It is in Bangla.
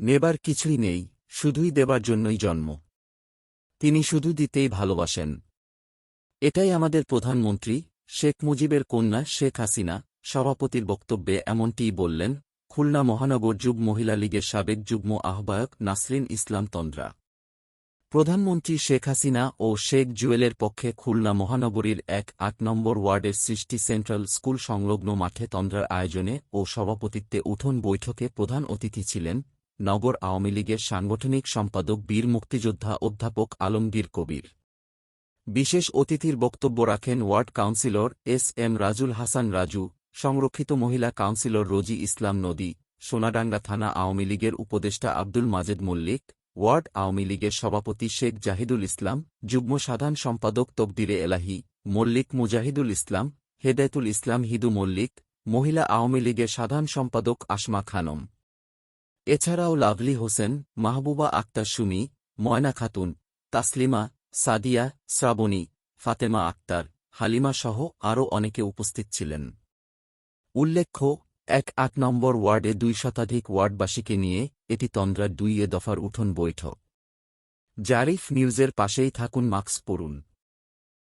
নেবার কিছুই নেই, শুধুই দেবার জন্যই জন্ম। তিনি শুধু দিতেই ভালোবাসেন। এটাই আমাদের প্রধানমন্ত্রী শেখ মুজিবের কন্যা শেখ হাসিনা, সভাপতির বক্তব্যে এমনটিই বললেন, খুলনা মহানগর যুব মহিলা লীগের সাবেক যুগ্ম আহ্বায়ক নাসরিন ইসলাম তন্দ্রা। প্রধানমন্ত্রী শেখ হাসিনা ও শেখ জুয়েলের পক্ষে খুলনা মহানগরীর এক আট নম্বর ওয়ার্ডের সৃষ্টি সেন্ট্রাল স্কুল সংলগ্ন মাঠে তন্দ্রার আয়োজনে ও সভাপতিত্বে উঠোন বৈঠকে প্রধান অতিথি ছিলেন নগর আওয়ামী লীগের সাংগঠনিক সম্পাদক, বীর মুক্তিযোদ্ধা অধ্যাপক আলমগীর কবির। বিশেষ অতিথির বক্তব্য রাখেন ward councillor S M Rajul Hasan Raju, সংরক্ষিত মহিলা কাউন্সিলর রোজি ইসলাম নদী, সোনাডাঙ্গা থানা আওয়ামী লীগের উপদেষ্টা আব্দুল মাজেদ মল্লিক, ওয়ার্ড আওয়ামী লীগের সভাপতি শেখ জাহিদুল ইসলাম, যুগ্ম সাধারণ সম্পাদক তকদিরে এলাহি, মল্লিক মুজাহিদুল ইসলাম, হেদায়তুল ইসলাম হিদু মল্লিক, মহিলা আওয়ামী লীগের সাধারণ সম্পাদক আসমা খানম। এছাড়াও লাভলি হোসেন, মাহবুবা আক্তার সুমি, ময়না খাতুন, তাসলিমা, সাদিয়া, শ্রাবণী, ফাতেমা আক্তার, হালিমা সহ আরও অনেকে উপস্থিত ছিলেন। উল্লেখ্য, এক আট নম্বর ওয়ার্ডে দুই শতাধিক ওয়ার্ডবাসীকে নিয়ে এটি তন্দ্রার দুই এ দফার উঠোন বৈঠক। জারিফ নিউজের পাশেই থাকুন, মাস্ক পড়ুন